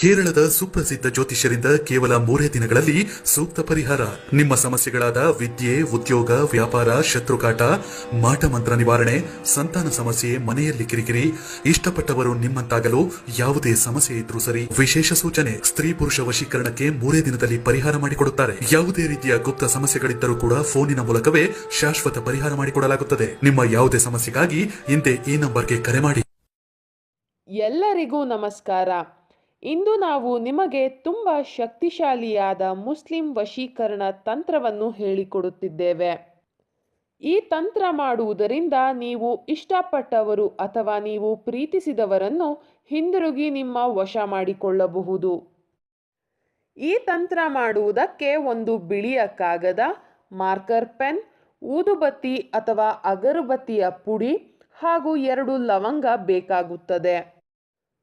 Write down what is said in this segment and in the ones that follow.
ಕೇರಳದ ಸುಪ್ರಸಿದ್ಧ ಜ್ಯೋತಿಷ್ಯರಿಂದ ಕೇವಲ ಮೂರೇ ದಿನಗಳಲ್ಲಿ ಸೂಕ್ತ ಪರಿಹಾರ. ನಿಮ್ಮ ಸಮಸ್ಯೆಗಳಾದ ವಿದ್ಯೆ, ಉದ್ಯೋಗ, ವ್ಯಾಪಾರ ಶತ್ರುಕಾಟ ಮಾಟಮಂತ್ರ ನಿವಾರಣೆ, ಸಂತಾನ ಸಮಸ್ಯೆ, ಮನೆಯಲ್ಲಿ ಕಿರಿಕಿರಿ, ಇಷ್ಟಪಟ್ಟವರು ನಿಮ್ಮಂತಾಗಲು ಯಾವುದೇ ಸಮಸ್ಯೆ ಇದ್ರೂ ಸರಿ. ವಿಶೇಷ ಸೂಚನೆ, ಸ್ತ್ರೀ ಪುರುಷ ವಶೀಕರಣಕ್ಕೆ ಮೂರೇ ದಿನದಲ್ಲಿ ಪರಿಹಾರ ಮಾಡಿಕೊಡುತ್ತಾರೆ. ಯಾವುದೇ ರೀತಿಯ ಗುಪ್ತ ಸಮಸ್ಯೆಗಳಿದ್ದರೂ ಕೂಡ ಫೋನಿನ ಮೂಲಕವೇ ಶಾಶ್ವತ ಪರಿಹಾರ ಮಾಡಿಕೊಡಲಾಗುತ್ತದೆ. ನಿಮ್ಮ ಯಾವುದೇ ಸಮಸ್ಯೆಗಾಗಿ ಹಿಂದೆ ಈ ನಂಬರ್ಗೆ ಕರೆ ಮಾಡಿ. ಎಲ್ಲರಿಗೂ ನಮಸ್ಕಾರ. ಇಂದು ನಾವು ನಿಮಗೆ ತುಂಬ ಶಕ್ತಿಶಾಲಿಯಾದ ಮುಸ್ಲಿಂ ವಶೀಕರಣ ತಂತ್ರವನ್ನು ಹೇಳಿಕೊಡುತ್ತಿದ್ದೇವೆ. ಈ ತಂತ್ರ ಮಾಡುವುದರಿಂದ ನೀವು ಇಷ್ಟಪಟ್ಟವರು ಅಥವಾ ನೀವು ಪ್ರೀತಿಸಿದವರನ್ನು ಹಿಂದಿರುಗಿ ನಿಮ್ಮ ವಶ ಮಾಡಿಕೊಳ್ಳಬಹುದು. ಈ ತಂತ್ರ ಮಾಡುವುದಕ್ಕೆ ಒಂದು ಬಿಳಿಯ ಕಾಗದ, ಮಾರ್ಕರ್ ಪೆನ್, ಊದುಬತ್ತಿ ಅಥವಾ ಅಗರಬತ್ತಿಯ ಪುಡಿ ಹಾಗೂ ಎರಡು ಲವಂಗ ಬೇಕಾಗುತ್ತದೆ.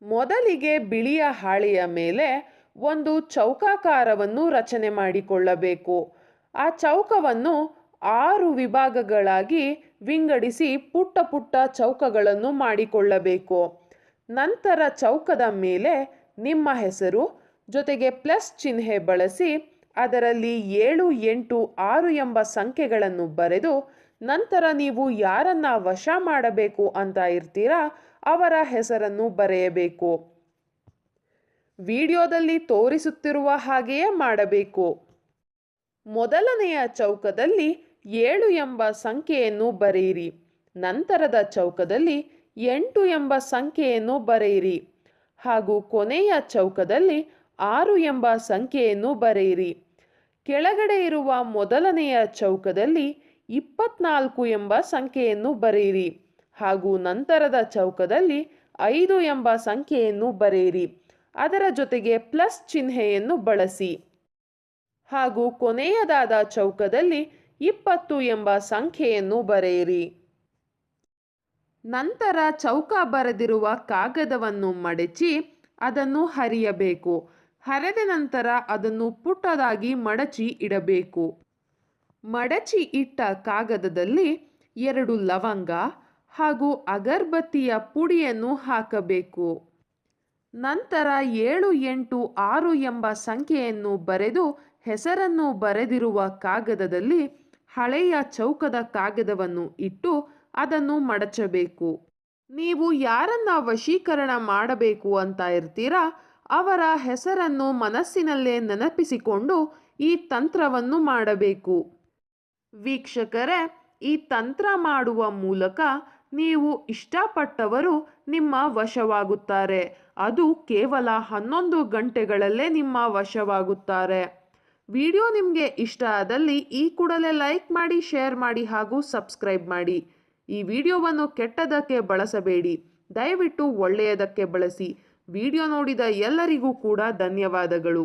ಮೊದಲಿಗೆ ಬಿಳಿಯ ಹಾಳೆಯ ಮೇಲೆ ಒಂದು ಚೌಕಾಕಾರವನ್ನು ರಚನೆ ಮಾಡಿಕೊಳ್ಳಬೇಕು. ಆ ಚೌಕವನ್ನು ಆರು ವಿಭಾಗಗಳಾಗಿ ವಿಂಗಡಿಸಿ ಪುಟ್ಟ ಪುಟ್ಟ ಚೌಕಗಳನ್ನು ಮಾಡಿಕೊಳ್ಳಬೇಕು. ನಂತರ ಚೌಕದ ಮೇಲೆ ನಿಮ್ಮ ಹೆಸರು, ಜೊತೆಗೆ ಪ್ಲಸ್ ಚಿಹ್ನೆ ಬಳಸಿ ಅದರಲ್ಲಿ ಏಳು ಎಂಟು ಆರು ಎಂಬ ಸಂಖ್ಯೆಗಳನ್ನು ಬರೆದು ನಂತರ ನೀವು ಯಾರನ್ನ ವಶ ಮಾಡಬೇಕು ಅಂತ ಇರ್ತೀರಾ, ಅವರ ಹೆಸರನ್ನು ಬರೆಯಬೇಕು. ವಿಡಿಯೋದಲ್ಲಿ ತೋರಿಸುತ್ತಿರುವ ಹಾಗೆಯೇ ಮಾಡಬೇಕು. ಮೊದಲನೆಯ ಚೌಕದಲ್ಲಿ ಏಳು ಎಂಬ ಸಂಖ್ಯೆಯನ್ನು ಬರೆಯಿರಿ. ನಂತರದ ಚೌಕದಲ್ಲಿ ಎಂಟು ಎಂಬ ಸಂಖ್ಯೆಯನ್ನು ಬರೆಯಿರಿ. ಹಾಗೂ ಕೊನೆಯ ಚೌಕದಲ್ಲಿ ಆರು ಎಂಬ ಸಂಖ್ಯೆಯನ್ನು ಬರೆಯಿರಿ. ಕೆಳಗಡೆ ಇರುವ ಮೊದಲನೆಯ ಚೌಕದಲ್ಲಿ ಇಪ್ಪತ್ನಾಲ್ಕು ಎಂಬ ಸಂಖ್ಯೆಯನ್ನು ಬರೆಯಿರಿ ಹಾಗೂ ನಂತರದ ಚೌಕದಲ್ಲಿ ಐದು ಎಂಬ ಸಂಖ್ಯೆಯನ್ನು ಬರೆಯಿರಿ. ಅದರ ಜೊತೆಗೆ ಪ್ಲಸ್ ಚಿಹ್ನೆಯನ್ನು ಬಳಸಿ. ಹಾಗೂ ಕೊನೆಯದಾದ ಚೌಕದಲ್ಲಿ ಇಪ್ಪತ್ತು ಎಂಬ ಸಂಖ್ಯೆಯನ್ನು ಬರೆಯಿರಿ. ನಂತರ ಚೌಕ ಬರೆದಿರುವ ಕಾಗದವನ್ನು ಮಡಚಿ ಅದನ್ನು ಹರಿಯಬೇಕು. ಹರಿದ ನಂತರ ಅದನ್ನು ಪುಟ್ಟದಾಗಿ ಮಡಚಿ ಇಡಬೇಕು. ಮಡಚಿ ಇಟ್ಟ ಕಾಗದದಲ್ಲಿ ಎರಡು ಲವಂಗ ಹಾಗೂ ಅಗರಬತ್ತಿಯ ಪುಡಿಯನ್ನು ಹಾಕಬೇಕು. ನಂತರ ಏಳು ಎಂಟು ಆರು ಎಂಬ ಸಂಖ್ಯೆಯನ್ನು ಬರೆದು ಹೆಸರನ್ನು ಬರೆದಿರುವ ಕಾಗದದಲ್ಲಿ ಹಳೆಯ ಚೌಕದ ಕಾಗದವನ್ನು ಇಟ್ಟು ಅದನ್ನು ಮಡಚಬೇಕು. ನೀವು ಯಾರನ್ನ ವಶೀಕರಣ ಮಾಡಬೇಕು ಅಂತ ಇರ್ತೀರಾ, ಅವರ ಹೆಸರನ್ನು ಮನಸ್ಸಿನಲ್ಲೇ ನೆನಪಿಸಿಕೊಂಡು ಈ ತಂತ್ರವನ್ನು ಮಾಡಬೇಕು. ವೀಕ್ಷಕರೇ, ಈ ತಂತ್ರ ಮಾಡುವ ಮೂಲಕ ನೀವು ಇಷ್ಟಪಟ್ಟವರು ನಿಮ್ಮ ವಶವಾಗುತ್ತಾರೆ. ಅದು ಕೇವಲ ಹನ್ನೊಂದು ಗಂಟೆಗಳಲ್ಲೇ ನಿಮ್ಮ ವಶವಾಗುತ್ತಾರೆ. ವಿಡಿಯೋ ನಿಮಗೆ ಇಷ್ಟ ಆದಲ್ಲಿ ಈ ಕೂಡಲೇ ಲೈಕ್ ಮಾಡಿ, ಶೇರ್ ಮಾಡಿ ಹಾಗೂ ಸಬ್ಸ್ಕ್ರೈಬ್ ಮಾಡಿ. ಈ ವಿಡಿಯೋವನ್ನು ಕೆಟ್ಟದಕ್ಕೆ ಬಳಸಬೇಡಿ. ದಯವಿಟ್ಟು ಒಳ್ಳೆಯದಕ್ಕೆ ಬಳಸಿ. ವಿಡಿಯೋ ನೋಡಿದ ಎಲ್ಲರಿಗೂ ಕೂಡ ಧನ್ಯವಾದಗಳು.